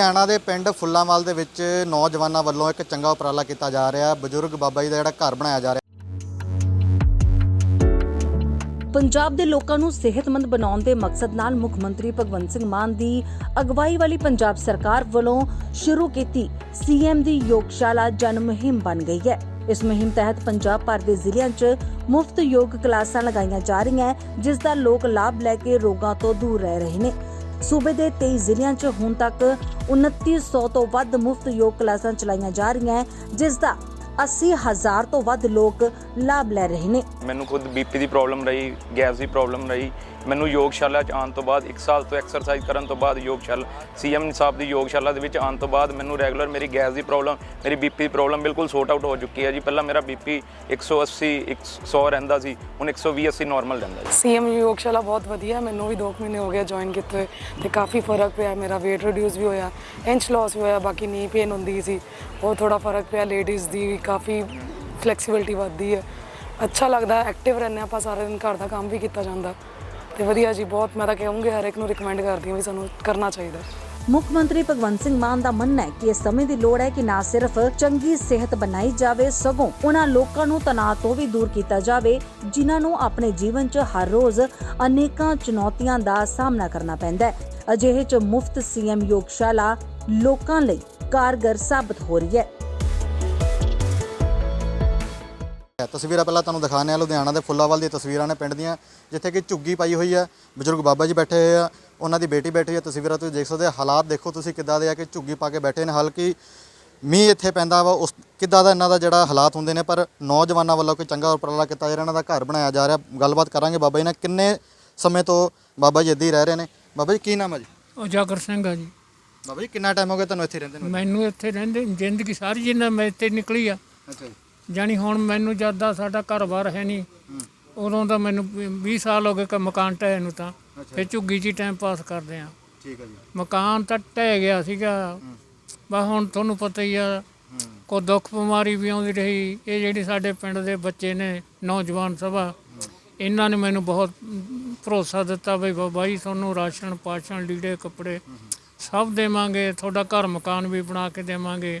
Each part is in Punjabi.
ਲੁਧਿਆਣਾ ਦੇ ਪਿੰਡ ਫੁੱਲਾਂਵਾਲ ਦੇ ਵਿੱਚ ਨੌਜਵਾਨਾਂ ਵੱਲੋਂ ਇੱਕ ਚੰਗਾ ਉਪਰਾਲਾ ਕੀਤਾ ਜਾ ਰਿਹਾ ਬਜ਼ੁਰਗ ਬਾਬਾ ਜੀ ਦਾ ਜਿਹੜਾ ਘਰ ਬਣਾਇਆ ਜਾ ਰਿਹਾ ਪੰਜਾਬ ਦੇ ਲੋਕਾਂ ਨੂੰ ਸਿਹਤਮੰਦ ਬਣਾਉਣ ਦੇ ਮਕਸਦ ਨਾਲ ਮੁੱਖ ਮੰਤਰੀ ਭਗਵੰਤ ਸਿੰਘ ਮਾਨ ਦੀ ਅਗਵਾਈ ਵਾਲੀ ਪੰਜਾਬ ਸਰਕਾਰ ਵੱਲੋਂ ਸ਼ੁਰੂ ਕੀਤੀ ਸੀਐਮ ਦੀ ਯੋਗਸ਼ਾਲਾ ਜਨ ਮੁਹਿੰਮ ਬਣ ਗਈ ਹੈ। ਇਸ ਮੁਹਿੰਮ ਤਹਿਤ ਪੰਜਾਬ ਭਰ ਦੇ ਜ਼ਿਲ੍ਹਿਆਂ 'ਚ ਮੁਫਤ ਯੋਗ ਕਲਾਸਾਂ ਲਗਾਈਆਂ ਜਾ ਰਹੀਆਂ ਜਿਸ ਦਾ ਲੋਕ ਲਾਭ ਲੈ ਕੇ ਰੋਗਾਂ ਤੋਂ ਦੂਰ ਰਹਿ ਰਹੇ ਨੇ। ਸੂਬੇ ਦੇ 23 ਜ਼ਿਲ੍ਹਿਆਂ 'ਚ ਹੁਣ ਤੱਕ 2900 ਤੋਂ ਵੱਧ ਮੁਫਤ ਯੋਗ ਕਲਾਸਾਂ ਚਲਾਈਆਂ ਜਾ ਰਹੀਆਂ ਜਿਸ ਦਾ 80000 ਤੋਂ ਵੱਧ ਲੋਕ ਲਾਭ ਲੈ ਰਹੇ ਨੇ। ਮੈਨੂੰ ਖੁਦ ਬੀਪੀ ਦੀ ਪ੍ਰੋਬਲਮ ਰਹੀ, ਗੈਸ ਦੀ ਪ੍ਰੋਬਲਮ ਰਹੀ ਮੈਨੂੰ ਯੋਗਸ਼ਾਲਾ ਚ ਆਉਣ ਤੋਂ ਬਾਅਦ 1 ਸਾਲ ਤੋਂ ਐਕਸਰਸਾਈਜ਼ ਕਰਨ ਤੋਂ ਬਾਅਦ ਯੋਗਸ਼ਾਲਾ ਸੀਐਮ ਸਾਹਿਬ ਦੀ ਯੋਗਸ਼ਾਲਾ ਦੇ ਵਿੱਚ ਆਉਣ ਤੋਂ ਬਾਅਦ ਮੈਨੂੰ ਰੈਗੂਲਰ ਮੇਰੀ ਗੈਸ ਦੀ ਪ੍ਰੋਬਲਮ ਮੇਰੀ ਬੀਪੀ ਦੀ ਪ੍ਰੋਬਲਮ ਬਿਲਕੁਲ ਸੋਰਟ ਆਊਟ ਹੋ ਚੁੱਕੀ ਹੈ ਜੀ। ਪਹਿਲਾਂ ਮੇਰਾ ਬੀਪੀ 180 100 ਰਹਿੰਦਾ ਸੀ, ਹੁਣ 120 80 ਨਾਰਮਲ ਰਹਿੰਦਾ ਜੀ। ਸੀਐਮ ਯੋਗਸ਼ਾਲਾ ਬਹੁਤ ਵਧੀਆ, ਮੈਨੂੰ ਵੀ 2 ਮਹੀਨੇ ਹੋ ਗਿਆ ਜੁਆਇਨ ਕੀਤੇ ਹੋਏ ਤੇ ਕਾਫੀ ਫ਼ਰਕ ਪਿਆ, ਮੇਰਾ weight ਰਿਡਿਊਸ ਵੀ ਹੋਇਆ ਇੰਚ ਲਾਸ ਵੀ ਹੋਇਆ, ਬਾਕੀ ਨੀ ਪੇਨ ਹੁੰਦੀ ਸੀ, ਉਹ ਥੋੜਾ ਫ਼ਰਕ ਪਿਆ ਲੇਡੀਜ਼ ਦੀ ਵੀ ਕਾਫੀ ਫਲੈਕਸੀਬਿਲਟੀ ਵੱਧਦੀ ਹੈ। ਅੱਛਾ ਲੱਗਦਾ ਐਕਟਿਵ ਰਹਿੰਦੇ ਆਪਾਂ, ਸਾਰਾ ਦਿਨ ਘਰ ਦਾ ਕੰਮ ਵੀ ਕੀਤਾ ਜਾਂਦਾ। ਤੇ ਵਧੀਆ ਜੀ, ਬਹੁਤ ਮੈਂ ਤਾਂ ਕਹੂੰਗੀ ਹਰ ਇੱਕ ਨੂੰ ਰਿਕਮੈਂਡ ਕਰਦੀ ਹਾਂ ਵੀ ਸਾਨੂੰ ਕਰਨਾ ਚਾਹੀਦਾ ਮੁੱਖ ਮੰਤਰੀ ਭਗਵੰਤ ਸਿੰਘ ਮਾਨ ਦਾ ਮੰਨਣਾ ਹੈ ਕਿ ਇਸ ਸਮੇਂ ਦੀ ਲੋੜ ਹੈ ਕਿ ਨਾ ਸਿਰਫ ਚੰਗੀ ਸਿਹਤ ਬਣਾਈ ਜਾਵੇ, ਸਗੋਂ ਉਹਨਾਂ ਲੋਕਾਂ ਨੂੰ ਤਣਾਅ ਤੋਂ ਵੀ ਦੂਰ ਕੀਤਾ ਜਾਵੇ, ਜਿਨ੍ਹਾਂ ਨੂੰ ਆਪਣੇ ਜੀਵਨ 'ਚ ਹਰ ਰੋਜ਼ ਅਨੇਕਾਂ ਚੁਣੌਤੀਆਂ ਦਾ ਸਾਹਮਣਾ ਕਰਨਾ ਪੈਂਦਾ ਹੈ। ਅਜਿਹੇ 'ਚ ਮੁਫਤ ਸੀਐਮ ਯੋਗਸ਼ਾਲਾ ਲੋਕਾਂ ਲਈ ਕਾਰਗਰ ਸਾਬਤ ਹੋ ਰਹੀ ਹੈ। ਤਸਵੀਰਾਂ ਪਹਿਲਾਂ ਤੁਹਾਨੂੰ ਦਿਖਾਉਂਦੇ ਆ ਲੁਧਿਆਣਾ ਦੇ ਫੁੱਲਾਵਾਲ ਦੀਆਂ ਤਸਵੀਰਾਂ ਨੇ ਪਿੰਡ ਦੀਆਂ ਜਿੱਥੇ ਕਿ ਝੁੱਗੀ ਪਾਈ ਹੋਈ ਹੈ। ਬਜ਼ੁਰਗ ਬਾਬਾ ਜੀ ਬੈਠੇ ਹੋਏ ਆ। ਉਹਨਾਂ ਦੀ ਬੇਟੀ ਬੈਠੀ ਹੈ। ਤਸਵੀਰਾਂ ਤੁਸੀਂ ਦੇਖ ਸਕਦੇ ਹੋ। ਹਾਲਾਤ ਦੇਖੋ ਤੁਸੀਂ ਕਿੱਦਾਂ ਦੇ ਆ ਕਿ ਝੁੱਗੀ ਪਾ ਕੇ ਬੈਠੇ ਨੇ। ਹਾਲਾਂਕਿ ਮੀਂਹ ਇੱਥੇ ਪੈਂਦਾ ਵਾ। ਉਸ ਕਿੱਦਾਂ ਦਾ ਇਹਨਾਂ ਦਾ ਜਿਹੜਾ ਹਾਲਾਤ ਹੁੰਦੇ ਨੇ ਪਰ ਨੌਜਵਾਨਾਂ ਵੱਲੋਂ ਕੋਈ ਚੰਗਾ ਉਪਰਾਲਾ ਕੀਤਾ ਜਾ ਰਿਹਾ। ਇਹਨਾਂ ਦਾ ਘਰ ਬਣਾਇਆ ਜਾ ਰਿਹਾ। ਗੱਲਬਾਤ ਕਰਾਂਗੇ ਬਾਬਾ ਜੀ ਨਾਲ। ਕਿੰਨੇ ਸਮੇਂ ਤੋਂ ਬਾਬਾ ਜੀ ਇੱਦਾਂ ਹੀ ਰਹਿ ਰਹੇ ਨੇ? ਬਾਬਾ ਜੀ ਕੀ ਨਾਮ ਹੈ ਜੀ? ਉਜਾਗਰ ਸਿੰਘ ਆ ਜੀ। ਬਾਬਾ ਜੀ ਕਿੰਨਾ ਟਾਈਮ ਹੋ ਗਿਆ ਤੁਹਾਨੂੰ ਇੱਥੇ ਰਹਿੰਦੇ ਨੂੰ? ਮੈਨੂੰ ਇੱਥੇ ਰਹਿੰਦੇ ਜ਼ਿੰਦਗੀ ਸਾਰੀ ਜਿੰਨਾ ਮੈਂ ਇੱਥੇ ਨਿਕਲੀ ਆ। ਅੱਛਾ ਜੀ। ਜਾਣੀ ਹੁਣ ਮੈਨੂੰ ਜਦ ਦਾ ਸਾਡਾ ਘਰ-ਬਾਰ ਹੈ ਨਹੀਂ ਉਦੋਂ ਦਾ ਮੈਨੂੰ 20 ਸਾਲ ਹੋ ਗਏ ਕਿ ਮਕਾਨ ਢਹਿ ਨੂੰ ਤਾਂ। ਫਿਰ ਝੁੱਗੀ 'ਚ ਟਾਈਮ ਪਾਸ ਕਰਦੇ ਆ। ਠੀਕ ਹੈ ਜੀ। ਮਕਾਨ ਤਾਂ ਢਹਿ ਗਿਆ ਸੀਗਾ। ਬਸ ਹੁਣ ਤੁਹਾਨੂੰ ਪਤਾ ਹੀ ਆ ਕੋ ਦੁੱਖ ਬਿਮਾਰੀ ਵੀ ਆਉਂਦੀ ਰਹੀ। ਇਹ ਜਿਹੜੀ ਸਾਡੇ ਪਿੰਡ ਦੇ ਬੱਚੇ ਨੇ ਨੌਜਵਾਨ ਸਭਾ ਇਹਨਾਂ ਨੇ ਮੈਨੂੰ ਬਹੁਤ ਭਰੋਸਾ ਦਿੱਤਾ ਵੀ ਬਾਬਾ ਜੀ ਤੁਹਾਨੂੰ ਰਾਸ਼ਨ ਪਾਸ਼ਨ ਲੀੜੇ ਕੱਪੜੇ ਸਭ ਦੇਵਾਂਗੇ। ਤੁਹਾਡਾ ਘਰ ਮਕਾਨ ਵੀ ਬਣਾ ਕੇ ਦੇਵਾਂਗੇ।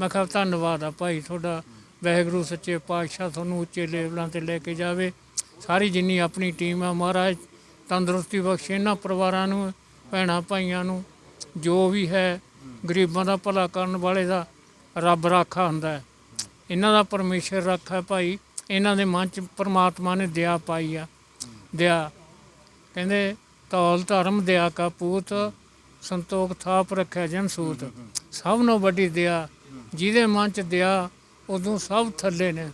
ਮੈਂ ਕਿਹਾ ਧੰਨਵਾਦ ਆ ਭਾਈ ਤੁਹਾਡਾ। ਵਾਹਿਗੁਰੂ, ਸੱਚੇ ਪਾਤਸ਼ਾਹ ਤੁਹਾਨੂੰ ਉੱਚੇ ਲੈਵਲਾਂ ਤੇ ਲੈ ਕੇ ਜਾਵੇ। ਸਾਰੀ ਜਿੰਨੀ ਆਪਣੀ ਟੀਮ ਆ ਮਹਾਰਾਜ, ਤੰਦਰੁਸਤੀ ਬਖਸ਼ੇ ਇਹਨਾਂ ਪਰਿਵਾਰਾਂ ਨੂੰ, ਭੈਣਾਂ ਭਾਈਆਂ ਨੂੰ। ਜੋ ਵੀ ਹੈ, ਗਰੀਬਾਂ ਦਾ ਭਲਾ ਕਰਨ ਵਾਲੇ ਦਾ ਰੱਬ ਰਾਖਾ ਹੁੰਦਾ ਹੈ। ਇਹਨਾਂ ਦਾ ਪਰਮੇਸ਼ਰ ਰਾਖਾ ਹੈ ਭਾਈ। ਇਹਨਾਂ ਦੇ ਮਨ ਚ ਪਰਮਾਤਮਾ ਨੇ ਦਇਆ ਪਾਈ ਆ। ਦਇਆ। ਕਹਿੰਦੇ, ਤੌਲ ਧਰਮ ਦਇਆ ਕਾ ਪੂਤ, ਸੰਤੋਖ ਥਾਪ ਰੱਖਿਆ ਜਨ ਸੂਤ। ਸਭ ਨੂੰ ਵੱਡੀ ਦਇਆ। ਜਿਹਦੇ ਮਨ ਚ ਦਇਆ ਉਦੋਂ ਸਭ ਥੱਲੇ ਨੇ।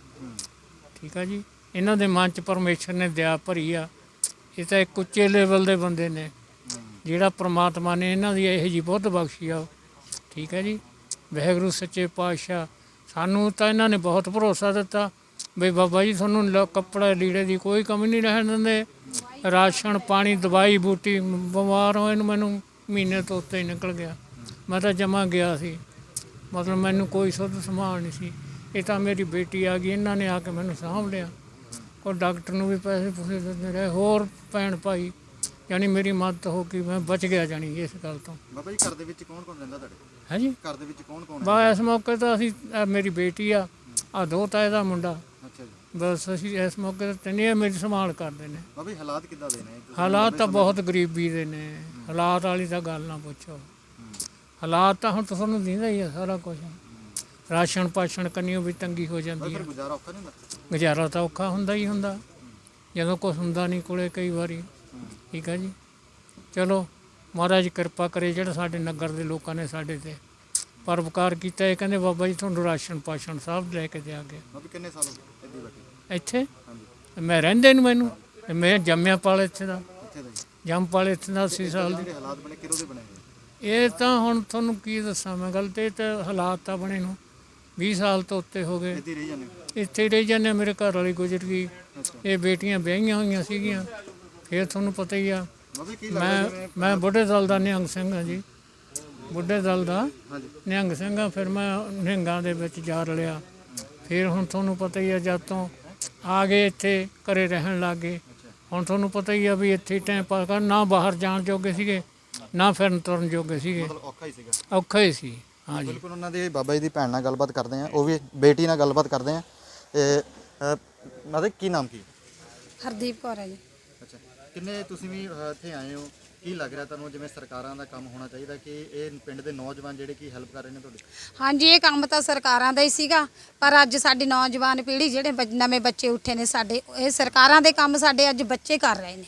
ਠੀਕ ਆ ਜੀ? ਇਹਨਾਂ ਦੇ ਮਨ ਚ ਪਰਮੇਸ਼ਰ ਨੇ ਦਇਆ ਭਰੀ ਆ। ਇਹ ਤਾਂ ਇੱਕ ਉੱਚੇ ਲੈਵਲ ਦੇ ਬੰਦੇ ਨੇ। ਜਿਹੜਾ ਪ੍ਰਮਾਤਮਾ ਨੇ ਇਹਨਾਂ ਦੀ ਇਹੋ ਜੀ ਬੁੱਧ ਬਖਸ਼ੀ ਆ। ਠੀਕ ਹੈ ਜੀ? ਵਾਹਿਗੁਰੂ, ਸੱਚੇ ਪਾਤਸ਼ਾਹ, ਸਾਨੂੰ ਤਾਂ ਇਹਨਾਂ ਨੇ ਬਹੁਤ ਭਰੋਸਾ ਦਿੱਤਾ। ਵੀ ਬਾਬਾ ਜੀ, ਤੁਹਾਨੂੰ ਲ- ਕੱਪੜਾ ਲੀੜੇ ਦੀ ਕੋਈ ਕਮੀ ਨਹੀਂ ਰਹਿਣ ਦਿੰਦੇ। ਰਾਸ਼ਨ, ਪਾਣੀ, ਦਵਾਈ, ਬੂਟੀ, ਬਿਮਾਰ ਹੋਏ ਨੂੰ ਮੈਨੂੰ ਮਹੀਨੇ ਤੋਂ ਉੱਤੇ ਹੀ ਨਿਕਲ ਗਿਆ। ਮੈਂ ਤਾਂ ਜਮਾ ਗਿਆ ਸੀ। ਮਤਲਬ ਮੈਨੂੰ ਕੋਈ ਸੁੱਧ ਸੰਭਾਲ ਨਹੀਂ ਸੀ। ਇਹ ਤਾਂ ਮੇਰੀ ਬੇਟੀ ਆ ਗਈ ਇਹਨਾਂ ਨੇ ਆ ਕੇ ਮੈਨੂੰ ਸਾਂਭ ਲਿਆ। ਉਹ ਡਾਕਟਰ ਨੂੰ ਵੀ ਪੈਸੇ ਪੂਸੇ ਦਿੰਦੇ ਰਹੇ। ਹੋਰ ਭੈਣ ਭਾਈ ਯਾਨੀ ਮੇਰੀ ਮਦਦ ਹੋ ਗਈ ਮੈਂ ਬਚ ਗਿਆ ਜਾਣੀ ਇਸ ਗੱਲ ਤੋਂ। ਬਾਬਾ ਜੀ ਘਰ ਦੇ ਵਿੱਚ ਕੌਣ ਕੌਣ ਰਹਿੰਦਾ ਤੁਹਾਡੇ? ਹੈ ਜੀ ਘਰ ਦੇ ਵਿੱਚ ਕੌਣ ਕੌਣ ਬਾ ਇਸ ਮੌਕੇ ਤਾਂ ਅਸੀਂ ਮੇਰੀ ਬੇਟੀ ਆ ਆ ਦੋ ਤਾਏ ਦਾ ਮੁੰਡਾ। ਅੱਛਾ ਜੀ। ਬਸ ਅਸੀਂ ਇਸ ਮੌਕੇ ਤੇ ਤਿੰਨੇ ਮੇਰੀ ਸੰਭਾਲ ਕਰਦੇ ਨੇ। ਬਾਬਾ ਜੀ ਹਾਲਾਤ ਕਿੱਦਾਂ ਦੇ ਨੇ? ਤੁਸੀਂ ਹਾਲਾਤ ਤਾਂ ਬਹੁਤ ਗਰੀਬੀ ਦੇ ਨੇ। ਹਾਲਾਤ ਵਾਲੀ ਤਾਂ ਗੱਲ ਨਾ ਪੁੱਛੋ। ਹਾਲਾਤ ਤਾਂ ਹੁਣ ਤੁਹਾਨੂੰ ਦਿੰਦਾ ਹੀ ਆ ਸਾਰਾ ਕੁਝ ਰਾਸ਼ਨ ਪਾਸ਼ਨ ਕੰਨਿਓ ਵੀ ਤੰਗੀ ਹੋ ਜਾਂਦੀ ਫਿਰ ਹੈ। ਗੁਜ਼ਾਰਾ ਔਖਾ ਨਹੀਂ ਹੁੰਦਾ? ਗੁਜ਼ਾਰਾ ਤਾਂ ਔਖਾ ਹੁੰਦਾ ਹੀ ਹੁੰਦਾ। ਜਦੋਂ ਕੁਛ ਹੁੰਦਾ ਨਹੀਂ ਕੋਲੇ ਕਈ ਵਾਰੀ। ਠੀਕ ਹੈ ਜੀ? ਚਲੋ ਮਹਾਰਾਜ ਕਿਰਪਾ ਕਰੇ ਜਿਹੜਾ ਸਾਡੇ ਨਗਰ ਦੇ ਲੋਕਾਂ ਨੇ ਸਾਡੇ ਤੇ ਪਰਉਪਕਾਰ ਕੀਤਾ। ਇਹ ਕਹਿੰਦੇ ਬਾਬਾ ਜੀ ਤੁਹਾਨੂੰ ਰਾਸ਼ਨ ਪਾਸ਼ਨ ਸਭ ਲੈ ਕੇ ਦਿਆਂਗੇ। ਬਾਬਾ ਕਿੰਨੇ ਸਾਲ ਹੋ ਗਏ ਇੱਦੀ ਬੈਠੇ ਇੱਥੇ? ਹਾਂਜੀ। ਮੈਂ ਰਹਿੰਦੇ ਨੂੰ ਮੈਨੂੰ। ਮੈਂ ਜੰਮਿਆ ਪਾਲ ਇੱਥੇ ਦਾ। ਇੱਥੇ ਦਾ ਜੰਮ ਪਾਲ ਇੱਥੇ ਦਾ 80 ਸਾਲ ਦੀ ਹਾਲਾਤ ਬਣੇ ਕਿਰੋ ਦੇ ਬਣੇ ਇਹ ਤਾਂ ਹੁਣ ਤੁਹਾਨੂੰ ਕੀ ਦੱਸਾਂ ਮੈਂ ਗੱਲ ਤਾਂ ਹਾਲਾਤ ਤਾਂ ਬਣੇ ਨੂੰ। 20 ਸਾਲ ਤੋਂ ਉੱਤੇ ਹੋ ਗਏ। ਇੱਥੇ ਹੀ ਰਹੀ ਜਾਂਦੇ ਹੋ। ਇੱਥੇ ਹੀ ਰਹੀ ਜਾਂਦੇ ਮੇਰੇ ਘਰ ਵਾਲੀ ਗੁਜ਼ਰ ਗਈ। ਇਹ ਬੇਟੀਆਂ ਵਿਆਹੀਆਂ ਹੋਈਆਂ ਸੀਗੀਆਂ। ਫਿਰ ਤੁਹਾਨੂੰ ਪਤਾ ਹੀ ਆ ਮੈਂ ਮੈਂ ਬੁੱਢੇ ਦਲ ਦਾ ਨਿਹੰਗ ਸਿੰਘ ਹਾਂ ਜੀ। ਬੁੱਢੇ ਦਲ ਦਾ ਨਿਹੰਗ ਸਿੰਘ ਆ ਫਿਰ ਮੈਂ ਨਿਹੰਗਾਂ ਦੇ ਵਿੱਚ ਜਾ ਰਲਿਆ। ਫਿਰ ਹੁਣ ਤੁਹਾਨੂੰ ਪਤਾ ਹੀ ਆ ਜਦ ਤੋਂ ਆ ਗਏ ਇੱਥੇ ਘਰੇ ਰਹਿਣ ਲੱਗ। ਗਏ ਹੁਣ ਤੁਹਾਨੂੰ ਪਤਾ ਹੀ ਆ ਵੀ ਇੱਥੇ ਟਾਈਮ ਪਾਸ ਕਰ ਨਾ ਬਾਹਰ ਜਾਣ ਜੋਗੇ ਸੀਗੇ ਨਾ ਫਿਰਨ ਤੁਰਨ ਜੋਗੇ ਸੀਗੇ। ਔਖਾ ਹੀ ਸੀਗਾ। ਔਖਾ ਹੀ ਸੀ। ਹਾਂਜੀ ਬਿਲਕੁਲ ਉਹਨਾਂ ਦੀ ਬਾਬਾ ਜੀ ਦੀ ਭੈਣ ਨਾਲ ਗੱਲਬਾਤ ਕਰਦੇ ਆ ਉਹ ਵੀ ਬੇਟੀ ਨਾਲ ਗੱਲਬਾਤ ਕਰਦੇ ਆ ਇਹ ਮਤਲਬ ਕੀ ਨਾਮ ਕੀ? ਹਰਦੀਪ ਕੌਰ ਹੈ ਜੀ। ਅੱਛਾ ਕਿੰਨੇ ਤੁਸੀਂ ਵੀ ਇੱਥੇ ਆਏ ਹੋ? ਕੀ ਲੱਗ ਰਿਹਾ ਤੁਹਾਨੂੰ ਜਿਵੇਂ ਸਰਕਾਰਾਂ ਦਾ ਕੰਮ ਹੋਣਾ ਚਾਹੀਦਾ ਕਿ ਇਹ ਪਿੰਡ ਦੇ ਨੌਜਵਾਨ ਜਿਹੜੇ ਕੀ ਹੈਲਪ ਕਰ ਰਹੇ ਨੇ ਤੁਹਾਡੀ? ਹਾਂਜੀ ਇਹ ਕੰਮ ਤਾਂ ਸਰਕਾਰਾਂ ਦਾ ਹੀ ਸੀਗਾ ਪਰ ਅੱਜ ਸਾਡੀ ਨੌਜਵਾਨ ਪੀੜ੍ਹੀ ਜਿਹੜੇ ਬੱਚ- ਨਵੇਂ ਬੱਚੇ ਉੱਠੇ ਨੇ ਸਾਡੇ ਇਹ ਸਰਕਾਰਾਂ ਦੇ ਕੰਮ ਸਾਡੇ ਅੱਜ ਬੱਚੇ ਕਰ ਰਹੇ ਨੇ।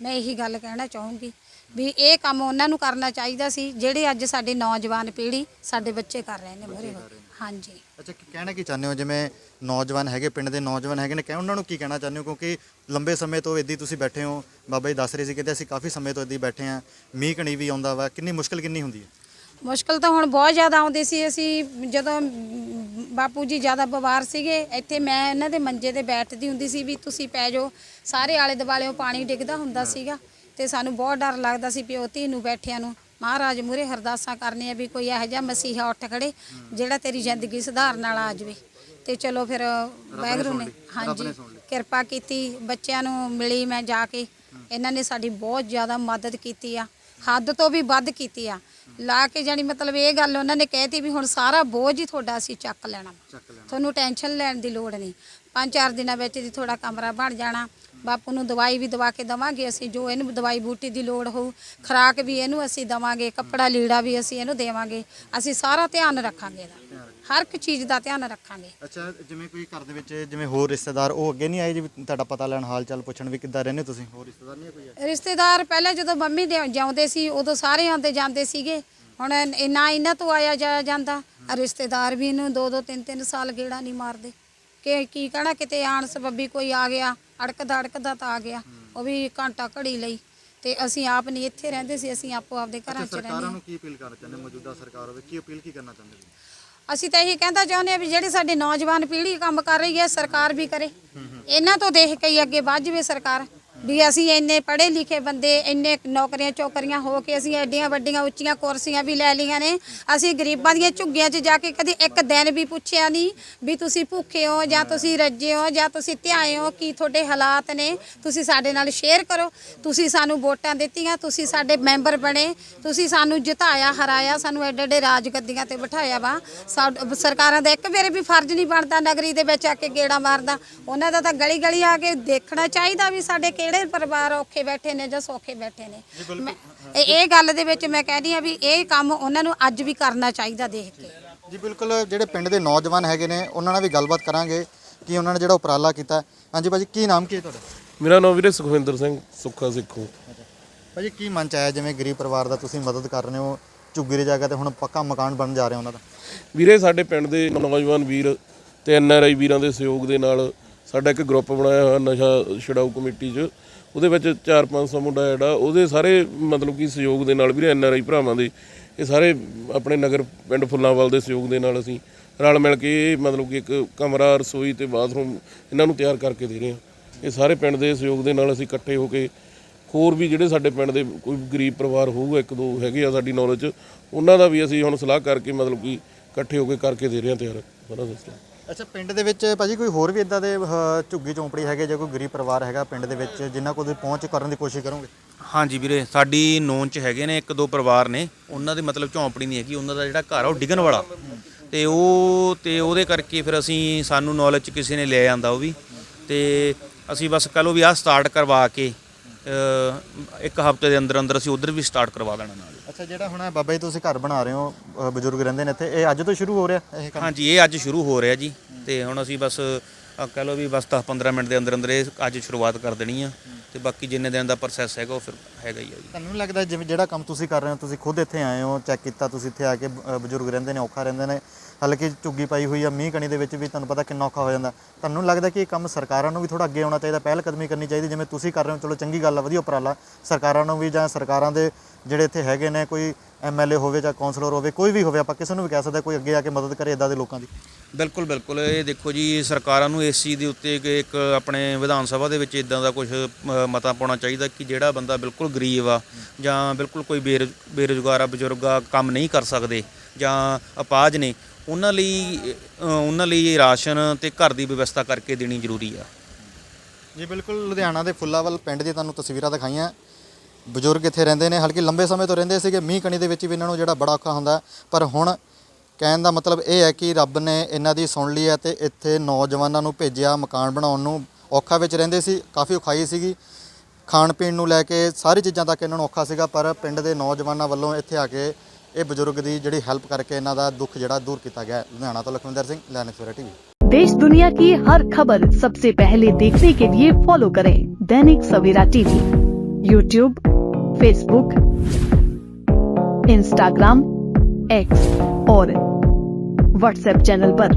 ਮੈਂ ਇਹੀ ਗੱਲ ਕਹਿਣਾ ਚਾਹੂੰਗੀ। ਵੀ ਇਹ ਕੰਮ ਉਹਨਾਂ ਨੂੰ ਕਰਨਾ ਚਾਹੀਦਾ ਸੀ ਜਿਹੜੇ ਅੱਜ ਸਾਡੀ ਨੌਜਵਾਨ ਪੀੜ੍ਹੀ ਸਾਡੇ ਬੱਚੇ ਕਰ ਰਹੇ ਨੇ ਮੋਰੇ ਹਾਂਜੀ। ਅੱਛਾ ਕੀ ਕਹਿਣਾ ਕੀ ਚਾਹੁੰਦੇ ਹੋ? ਜਿਵੇਂ ਨੌਜਵਾਨ ਹੈਗੇ ਪਿੰਡ ਦੇ ਨੌਜਵਾਨ ਹੈਗੇ ਨੇ ਕਹਿ ਉਹਨਾਂ ਨੂੰ ਕੀ ਕਹਿਣਾ ਚਾਹੁੰਦੇ ਹੋ? ਕਿਉਂਕਿ ਲੰਬੇ ਸਮੇਂ ਤੋਂ ਇੱਦੀ ਤੁਸੀਂ ਬੈਠੇ ਹੋ। ਬਾਬਾ ਜੀ ਦੱਸ ਰਹੇ ਸੀ ਕਿ ਅਸੀਂ ਕਾਫੀ ਸਮੇਂ ਤੋਂ ਇੱਦੀ ਬੈਠੇ ਆ ਮੀਂਹ ਕਣੀ ਵੀ ਆਉਂਦਾ ਵਾ। ਕਿੰਨੀ ਮੁਸ਼ਕਲ ਕਿੰਨੀ ਹੁੰਦੀ ਹੈ? ਮੁਸ਼ਕਲ ਤਾਂ ਹੁਣ ਬਹੁਤ ਜ਼ਿਆਦਾ ਆਉਂਦੀ ਸੀ। ਅਸੀਂ ਜਦੋਂ ਬਾਪੂ ਜੀ ਜ਼ਿਆਦਾ ਬਿਮਾਰ ਸੀਗੇ ਇੱਥੇ ਮੈਂ ਇਹਨਾਂ ਦੇ ਮੰਜੇ ਤੇ ਬੈਠਦੀ ਹੁੰਦੀ ਸੀ ਵੀ ਤੁਸੀਂ ਪੈ ਜਾਓ। ਸਾਰੇ ਆਲੇ ਦੁਆਲੇ ਪਾਣੀ ਡਿੱਗਦਾ ਹੁੰਦਾ ਸੀਗਾ। ਤੇ ਸਾਨੂੰ ਬਹੁਤ ਡਰ ਲੱਗਦਾ ਸੀ ਪਿਓ ਧੀ ਨੂੰ ਬੈਠਿਆਂ ਨੂੰ ਮਹਾਰਾਜ ਮੂਰੇ ਹਰਦਾਸਾਂ ਕਰਨੀਆਂ ਵੀ ਕੋਈ ਇਹੋ ਜਿਹਾ ਮਸੀਹਾ ਉੱਠ ਖੜੇ ਜਿਹੜਾ ਤੇਰੀ ਜ਼ਿੰਦਗੀ ਸੁਧਾਰਨ ਵਾਲਾ ਆ ਜਾਵੇ। ਤੇ ਚਲੋ ਫਿਰ ਵਾਹਿਗੁਰੂ ਨੇ ਹਾਂਜੀ ਕਿਰਪਾ ਕੀਤੀ ਬੱਚਿਆਂ ਨੂੰ ਮਿਲੀ ਮੈਂ ਜਾ ਕੇ ਇਹਨਾਂ ਨੇ ਸਾਡੀ ਬਹੁਤ ਜ਼ਿਆਦਾ ਮਦਦ ਕੀਤੀ ਆ ਹੱਦ ਤੋਂ ਵੀ ਵੱਧ ਕੀਤੀ ਆ। ਲਾ ਕੇ ਜਾਣੀ ਮਤਲਬ ਇਹ ਗੱਲ ਉਹਨਾਂ ਨੇ ਕਹਿਤੀ ਵੀ ਹੁਣ ਸਾਰਾ ਬੋਝ ਹੀ ਤੁਹਾਡਾ ਅਸੀਂ ਚੱਕ ਲੈਣਾ ਤੁਹਾਨੂੰ ਟੈਨਸ਼ਨ ਲੈਣ ਦੀ ਲੋੜ ਨਹੀਂ। ਪੰਜ ਚਾਰ ਦਿਨਾਂ ਵਿੱਚ ਦੀ ਥੋੜਾ ਕਮਰਾ ਬਣ ਜਾਣਾ ਬਾਪੂ ਨੂੰ ਦਵਾਈ ਵੀ ਦਵਾ ਕੇ ਦਵਾਂਗੇ ਅਸੀਂ ਜੋ ਇਹਨੂੰ ਦਵਾਈ ਬੂਟੀ ਦੀ ਲੋੜ ਹੋਊ ਖੁਰਾਕ ਵੀ ਇਹਨੂੰ ਅਸੀਂ ਦਵਾਂਗੇ ਕੱਪੜਾ ਲੀੜਾ ਵੀ ਅਸੀਂ ਇਹਨੂੰ ਦੇਵਾਂਗੇ। ਅਸੀਂ ਸਾਰਾ ਧਿਆਨ ਰੱਖਾਂਗੇ ਇਹਦਾ। ਹਰ ਇੱਕ ਚੀਜ਼ ਦਾ ਧਿਆਨ ਰੱਖਾਂਗੇ। ਅੱਛਾ ਜਿਵੇਂ ਕੋਈ ਘਰ ਦੇ ਵਿੱਚ ਜਿਵੇਂ ਹੋਰ ਰਿਸ਼ਤੇਦਾਰ ਉਹ ਅੱਗੇ ਨਹੀਂ ਆਏ ਜੀ ਵੀ ਤੁਹਾਡਾ ਪਤਾ ਲੈਣ ਹਾਲ ਚਾਲ ਪੁੱਛਣ ਵੀ ਕਿੱਦਾਂ ਰਹਿੰਦੇ ਤੁਸੀਂ? ਹੋਰ ਰਿਸ਼ਤੇਦਾਰ ਨਹੀਂ ਕੋਈ ਆਏ? ਰਿਸ਼ਤੇਦਾਰ ਪਹਿਲਾਂ ਜਦੋਂ ਮੰਮੀ ਦੇ ਜਾਉਂਦੇ ਸੀ ਉਦੋਂ ਸਾਰੇ ਆਉਂਦੇ ਜਾਂਦੇ ਸੀਗੇ। ਹੁਣ ਇੰਨਾ ਇਹਨਾਂ ਤੋਂ ਆਇਆ ਜਾਇਆ ਜਾਂਦਾ। ਆਹ ਰਿਸ਼ਤੇਦਾਰ ਵੀ ਇਹਨੂੰ ਦੋ ਦੋ ਤਿੰਨ ਤਿੰਨ ਸਾਲ ਗੇੜਾ ਨਹੀਂ ਮਾਰਦੇ। ਕਿ ਕੀ ਕਹਣਾ ਕਿਤੇ ਆਣ ਸਬੱਬੀ ਕੋਈ ਆ ਗਿਆ। ਅੜਕਦਾ ਅੜਕਦਾ ਤਾਂ ਆ ਗਿਆ। ਉਹ ਵੀ ਘੰਟਾ ਘੜੀ ਲਈ। ਤੇ ਅਸੀਂ ਆਪ ਨਹੀਂ ਇੱਥੇ ਰਹਿੰਦੇ ਸੀ ਅਸੀਂ ਆਪੋ ਆਪਦੇ ਘਰਾਂ 'ਚ ਰਹਿੰਦੇ ਸਰਕਾਰਾਂ ਹਾਂ। ਨੂੰ ਕੀ ਅਪੀਲ ਕਰਨਾ ਚਾਹੁੰਦੇ ਮੌਜੂਦਾ ਸਰਕਾਰ ਹੋਵੇ ਕੀ ਅਪੀਲ ਕੀ ਕਰਨਾ ਚਾਹੁੰਦੇ ਜੀ ਅਸੀਂ ਤਾਂ ਇਹੀ ਕਹਿੰਦਾ ਚਾਹੁੰਦੇ ਆ ਵੀ ਜਿਹੜੀ ਸਾਡੀ ਨੌਜਵਾਨ ਪੀੜ੍ਹੀ ਕੰਮ ਕਰ ਰਹੀ ਹੈ ਸਰਕਾਰ ਵੀ ਕਰੇ। ਇਹਨਾਂ ਤੋਂ ਦੇਖ ਕੇ ਹੀ ਅੱਗੇ ਵੱਧ ਜਾਵੇ ਸਰਕਾਰ। ਵੀ ਅਸੀਂ ਇੰਨੇ ਪੜ੍ਹੇ ਲਿਖੇ ਬੰਦੇ, ਇੰਨੇ ਨੌਕਰੀਆਂ ਚੌਕਰੀਆਂ ਹੋ ਕੇ ਅਸੀਂ ਐਡੀਆਂ ਵੱਡੀਆਂ ਉੱਚੀਆਂ ਕੁਰਸੀਆਂ ਵੀ ਲੈ ਲਈਆਂ ਨੇ। ਅਸੀਂ ਗਰੀਬਾਂ ਦੀਆਂ ਝੁੱਗੀਆਂ 'ਚ ਜਾ ਕੇ ਕਦੇ ਇੱਕ ਦਿਨ ਵੀ ਪੁੱਛਿਆ ਨਹੀਂ ਵੀ ਤੁਸੀਂ ਭੁੱਖੇ ਹੋ ਜਾਂ ਤੁਸੀਂ ਰੱਜੇ ਹੋ ਜਾਂ ਤੁਸੀਂ ਧਿਆਏ ਹੋ, ਕੀ ਤੁਹਾਡੇ ਹਾਲਾਤ ਨੇ? ਤੁਸੀਂ ਸਾਡੇ ਨਾਲ ਸ਼ੇਅਰ ਕਰੋ। ਤੁਸੀਂ ਸਾਨੂੰ ਵੋਟਾਂ ਦਿੱਤੀਆਂ, ਤੁਸੀਂ ਸਾਡੇ ਮੈਂਬਰ ਬਣੇ, ਤੁਸੀਂ ਸਾਨੂੰ ਜਿਤਾਇਆ, ਹਰਾਇਆ, ਸਾਨੂੰ ਐਡੇ ਐਡੇ ਰਾਜ ਗੱਦੀਆਂ ਤੇ ਬਿਠਾਇਆ ਵਾ। ਸਾਡ- ਸਰਕਾਰਾਂ ਦਾ ਇੱਕ ਵੇਰੇ ਵੀ ਫਰਜ਼ ਨਹੀਂ ਬਣਦਾ ਨਗਰੀ ਦੇ ਵਿੱਚ ਆ ਕੇ ਗੇੜਾ ਮਾਰਦਾ। ਉਹਨਾਂ ਦਾ ਤਾਂ ਗਲੀ ਗਲੀ ਆ ਕੇ ਦੇਖਣਾ ਚਾਹੀਦਾ ਵੀ ਸਾਡੇ ਕਿਹੜੇ ਪਰਿਵਾਰ ਔਖੇ ਬੈਠੇ ਨੇ ਜਾਂ ਸੌਖੇ ਬੈਠੇ ਨੇ। ਮੈਂ- ਇਹ ਇਹ ਗੱਲ ਦੇ ਵਿੱਚ ਮੈਂ ਕਹਿੰਦੀ ਆ ਵੀ ਇਹ ਕੰਮ ਉਹਨਾਂ ਨੂੰ ਅੱਜ ਵੀ ਕਰਨਾ ਚਾਹੀਦਾ ਦੇਖ ਕੇ। ਜੀ ਬਿਲਕੁਲ ਜਿਹੜੇ ਪਿੰਡ ਦੇ ਨੌਜਵਾਨ ਹੈਗੇ ਨੇ ਉਹਨਾਂ ਨਾਲ ਵੀ ਗੱਲਬਾਤ ਕਰਾਂਗੇ ਕਿ ਉਹਨਾਂ ਨੇ ਜਿਹੜਾ ਉਪਰਾਲਾ ਕੀਤਾ। ਹਾਂਜੀ ਭਾਜੀ ਕੀ ਨਾਮ ਕੀ ਹੈ ਤੁਹਾਡਾ? ਮੇਰਾ ਨਾਮ ਵੀਰੇ ਸੁਖਵਿੰਦਰ ਸਿੰਘ ਸੁੱਖਾ ਸਿੱਖੂ। ਭਾਜੀ ਕੀ ਮਨ ਚ ਆਇਆ ਜਿਵੇਂ ਗਰੀਬ ਪਰਿਵਾਰ ਦਾ ਤੁਸੀਂ ਮਦਦ ਕਰ ਰਹੇ ਹੋ ਝੁੱਗੀ ਦੀ ਜਗ੍ਹਾ ਤੇ ਹੁਣ ਪੱਕਾ ਮਕਾਨ ਬਣ ਜਾ ਰਿਹਾ ਉਹਨਾਂ ਦਾ? ਵੀਰੇ ਸਾਡੇ ਪਿੰਡ ਦੇ ਨੌਜਵਾਨ ਵੀਰ ਤੇ ਐਨ ਆਰ ਆਈ ਵੀਰਾਂ ਦੇ ਸਹਿਯੋਗ ਦੇ ਨਾਲ ਸਾਡਾ ਇੱਕ ਗਰੁੱਪ ਬਣਾਇਆ ਹੋਇਆ ਨਸ਼ਾ ਛਡਾਊ ਕਮੇਟੀ 'ਚ। ਉਹਦੇ ਵਿੱਚ 4-500 ਮੁੰਡਾ ਜਿਹੜਾ, ਉਹਦੇ ਸਾਰੇ ਮਤਲਬ ਕਿ ਸਹਿਯੋਗ ਦੇ ਨਾਲ ਵੀ ਐਨ ਆਰ ਆਈ ਭਰਾਵਾਂ ਦੇ, ਇਹ ਸਾਰੇ ਆਪਣੇ ਨਗਰ ਪਿੰਡ ਫੁੱਲਾਂਵਾਲ ਦੇ ਸਹਿਯੋਗ ਦੇ ਨਾਲ ਅਸੀਂ ਰਲ ਮਿਲ ਕੇ ਇਹ ਮਤਲਬ ਕਿ ਇੱਕ ਕਮਰਾ, ਰਸੋਈ ਤੇ ਬਾਥਰੂਮ ਇਹਨਾਂ ਨੂੰ ਤਿਆਰ ਕਰਕੇ ਦੇ ਰਹੇ ਹਾਂ। ਇਹ ਸਾਰੇ ਪਿੰਡ ਦੇ ਸਹਿਯੋਗ ਦੇ ਨਾਲ ਅਸੀਂ ਇਕੱਠੇ ਹੋ ਕੇ ਹੋਰ ਵੀ ਜਿਹੜੇ ਸਾਡੇ ਪਿੰਡ ਦੇ ਕੋਈ ਗਰੀਬ ਪਰਿਵਾਰ ਹੋਊਗਾ, ਇੱਕ ਦੋ ਹੈਗੇ ਆ ਸਾਡੀ ਨੌਲੇਜ ਉਹਨਾਂ ਦਾ ਵੀ ਅਸੀਂ ਹੁਣ ਸਲਾਹ ਕਰਕੇ ਮਤਲਬ ਕਿ ਇਕੱਠੇ ਹੋ ਕੇ ਕਰਕੇ ਦੇ ਰਹੇ ਹਾਂ ਤਿਆਰ। ਸਾਰਾ ਸਿਸਟਮ। ਅੱਛਾ ਪਿੰਡ ਦੇ ਵਿੱਚ ਭਾਜੀ ਕੋਈ ਹੋਰ ਵੀ ਇਦਾਂ ਦੇ ਅਹ, ਝੁੱਗੀ ਝੌਂਪੜੀ ਹੈਗੇ ਜਾਂ ਕੋਈ ਗਰੀਬ ਪਰਿਵਾਰ ਹੈਗਾ ਪਿੰਡ ਦੇ ਵਿੱਚ ਜਿਨ੍ਹਾਂ ਕੋਲ ਤੁਸੀਂ ਪਹੁੰਚ ਕਰਨ ਦੀ ਕੋਸ਼ਿਸ਼ ਕਰੋਗੇ? ਹਾਂਜੀ ਵੀਰੇ ਸਾਡੀ ਨੋਨ ਚ ਹੈਗੇ ਨੇ ਇੱਕ ਦੋ ਪਰਿਵਾਰ ਨੇ। ਉਹਨਾਂ ਦੇ ਮਤਲਬ ਝੌਂਪੜੀ ਨਹੀਂ ਹੈਗੀ ਉਹਨਾਂ ਦਾ ਜਿਹੜਾ ਘਰ ਆ ਉਹ ਡਿੱਗਣ ਵਾਲਾ। ਤੇ ਉਹ ਤੇ ਉਹਦੇ ਕਰਕੇ ਫਿਰ ਅਸੀਂ ਸਾਨੂੰ ਨੌਲੇਜ ਚ ਕਿਸੇ ਨੇ ਲੈ ਆਂਦਾ ਉਹ ਵੀ। ਤੇ ਅਸੀਂ ਬਸ ਕਹ ਲਓ ਵੀ ਆਹ ਸਟਾਰਟ ਕਰਵਾ ਕੇ ਅ, ਇੱਕ ਹਫ਼ਤੇ ਦੇ ਅੰਦਰ ਅੰਦਰ ਅਸੀਂ ਉਧਰ ਵੀ ਸਟਾਰਟ ਕਰਵਾ ਦੇਣਾ ਨਾਲ। ਅੱਛਾ ਜਿਹੜਾ ਹੁਣ ਬਾਬਾ ਜੀ ਤੁਸੀਂ ਘਰ ਬਣਾ ਰਹੇ ਹੋ ਬਜ਼ੁਰਗ ਰਹਿੰਦੇ ਨੇ ਇੱਥੇ ਇਹ ਅੱਜ ਤੋਂ ਸ਼ੁਰੂ ਹੋ ਰਿਹਾ ਇਹ ਕੰਮ? ਹਾਂਜੀ ਇਹ ਅੱਜ ਸ਼ੁਰੂ ਹੋ ਰਿਹਾ ਜੀ। ਤੇ ਹੁਣ ਅਸੀਂ ਬਸ ਆਹ ਕਹਿ ਲਓ ਵੀ ਬਸ 10 15 ਮਿੰਟ ਦੇ ਅੰਦਰ ਅੰਦਰ ਇਹ ਅੱਜ ਸ਼ੁਰੂਆਤ ਕਰ ਦੇਣੀ ਆ। ਤੇ ਬਾਕੀ ਜਿੰਨੇ ਦਿਨ ਦਾ ਪ੍ਰੋਸੈਸ ਹੈਗਾ ਉਹ ਫਿਰ ਹੈਗਾ ਹੀ ਆ ਜੀ। ਤੁਹਾਨੂੰ ਨੀ ਲੱਗਦਾ ਜਿਵੇਂ ਜਿਹੜਾ ਕੰਮ ਤੁਸੀਂ ਕਰ ਰਹੇ ਹੋ ਤੁਸੀਂ ਖੁਦ ਇੱਥੇ ਆਏ ਹੋ ਚੈੱਕ ਕੀਤਾ ਤੁਸੀਂ ਇੱਥੇ ਆ ਕੇ ਬਜ਼ੁਰਗ ਰਹਿੰਦੇ ਨੇ ਔਖਾ ਰਹਿੰਦੇ ਨੇ ਹਲਕੀ ਝੁੱਗੀ ਪਾਈ ਹੋਈ ਆ, ਮੀਂਹ ਕਣੀ ਦੇ ਵਿੱਚ ਵੀ ਤੁਹਾਨੂੰ ਪਤਾ ਕਿੰਨਾ ਔਖਾ ਹੋ ਜਾਂਦਾ। ਤੁਹਾਨੂੰ ਲੱਗਦਾ ਕਿ ਇਹ ਕੰਮ ਸਰਕਾਰਾਂ ਨੂੰ ਵੀ ਥੋੜਾ ਅੱਗੇ ਆਉਣਾ ਚਾਹੀਦਾ ਪਹਿਲ ਕਦਮੀ ਕਰਨੀ ਚਾਹੀਦੀ, ਜਿਵੇਂ ਤੁਸੀਂ ਕਰ ਰਹੇ ਹੋ, ਚਲੋ ਚੰਗੀ ਗੱਲ ਆ, ਵਧੀਆ ਉਪਰਾਲਾ। ਸਰਕਾਰਾਂ ਨੂੰ ਵੀ ਜਾਂ ਸਰਕਾਰਾਂ ਦੇ ਜਿਹੜੇ ਇੱਥੇ ਹੈਗੇ ਨੇ, ਕੋਈ ਐਮਐਲਏ ਹੋਵੇ ਜਾਂ ਕਾਉਂਸਲਰ ਹੋਵੇ, ਕੋਈ ਵੀ ਹੋਵੇ, ਆਪਾਂ ਕਿਸੇ ਨੂੰ ਵੀ ਕਹਿ ਸਕਦੇ ਕੋਈ ਅੱਗੇ ਆ ਕੇ ਮਦਦ ਕਰੇ ਇਦਾਂ ਦੇ ਲੋਕਾਂ ਦੀ। ਬਿਲਕੁਲ ਬਿਲਕੁਲ। ਇਹ ਦੇਖੋ ਜੀ, ਸਰਕਾਰਾਂ ਨੂੰ ਇਸ ਚੀਜ਼ ਦੇ ਉੱਤੇ ਕਿ ਇੱਕ ਆਪਣੇ ਵਿਧਾਨ ਸਭਾ ਦੇ ਵਿੱਚ ਇਦਾਂ ਦਾ ਕੁਝ ਮਤਾ ਪਾਉਣਾ ਚਾਹੀਦਾ ਕਿ ਜਿਹੜਾ ਬੰਦਾ ਬਿਲਕੁਲ ਗਰੀਬ ਆ, ਜਾਂ ਬਿਲਕੁਲ ਕੋਈ ਬੇਰੁ- ਬੇਰੁਜ਼ਗਾਰ ਆ, ਬਜ਼ੁਰਗ ਆ, ਕੰਮ ਨਹੀਂ ਕਰ ਸਕਦੇ, ਜਾਂ ਅਪਾਜ ਨੇ ਉਹਨਾਂ ਲਈ ਅ, ਉਹਨਾਂ ਲਈ ਰਾਸ਼ਨ ਤੇ ਘਰ ਦੀ ਵਿਵਸਥਾ ਕਰਕੇ ਦੇਣੀ ਜ਼ਰੂਰੀ ਆ। ਜੀ ਬਿਲਕੁਲ ਲੁਧਿਆਣਾ ਦੇ ਫੁੱਲਾਵਲ ਪਿੰਡ ਦੀ ਤੁਹਾਨੂੰ ਤਸਵੀਰਾਂ ਦਿਖਾਈਆਂ। ਬਜ਼ੁਰਗ ਇੱਥੇ ਰਹਿੰਦੇ ਨੇ ਹਲਕੀ ਲੰਬੇ ਸਮੇਂ ਤੋਂ ਰਹਿੰਦੇ ਸੀਗੇ। ਮੀਂਹ ਕਣੀ ਦੇ ਵਿੱਚ ਵੀ ਇਹਨਾਂ ਨੂੰ ਜਿਹੜਾ ਬੜਾ ਔਖਾ ਹੁੰਦਾ। ਪਰ ਹੁਣ ਕਹਿਣ ਦਾ ਮਤਲਬ ਇਹ ਹੈ ਕਿ ਰੱਬ ਨੇ ਇਹਨਾਂ ਦੀ ਸੁਣ ਲਈ ਹੈ ਤੇ ਇੱਥੇ ਨੌਜਵਾਨਾਂ ਨੂੰ ਭੇਜਿਆ ਮਕਾਨ ਬਣਾਉਣ ਨੂੰ। ਔਖਾ ਵਿੱਚ ਰਹਿੰਦੇ ਸੀ ਕਾਫੀ ਔਖਾਈ ਸੀਗੀ। ਖਾਣ ਪੀਣ ਨੂੰ ਲੈ ਕੇ ਸਾਰੀ ਚੀਜ਼ਾਂ ਤੱਕ ਇਹਨਾਂ ਨੂੰ ਔਖਾ ਸੀਗਾ ਪਰ ਪਿੰਡ ਦੇ ਨੌਜਵਾਨਾਂ ਵੱਲੋਂ ਇੱਥੇ ਆ ਕੇ ਇਹ ਬਜ਼ੁਰਗ ਦੀ ਜਿਹੜੀ ਹੈਲਪ ਕਰਕੇ ਇਹਨਾਂ ਦਾ ਦੁੱਖ ਜਿਹੜਾ ਦੂਰ ਕੀਤਾ ਗਿਆ ਹੈ। ਲੁਧਿਆਣਾ ਤੋਂ ਲਖਵਿੰਦਰ ਸਿੰਘ ਲੈਨਕ ਸਵੇਰਾ ਟੀਵੀ देश दुनिया की हर खबर सबसे पहले देखने के लिए फॉलो करें Dainik Savera TV YouTube Facebook Instagram X और व्हाट्सएप चैनल पर।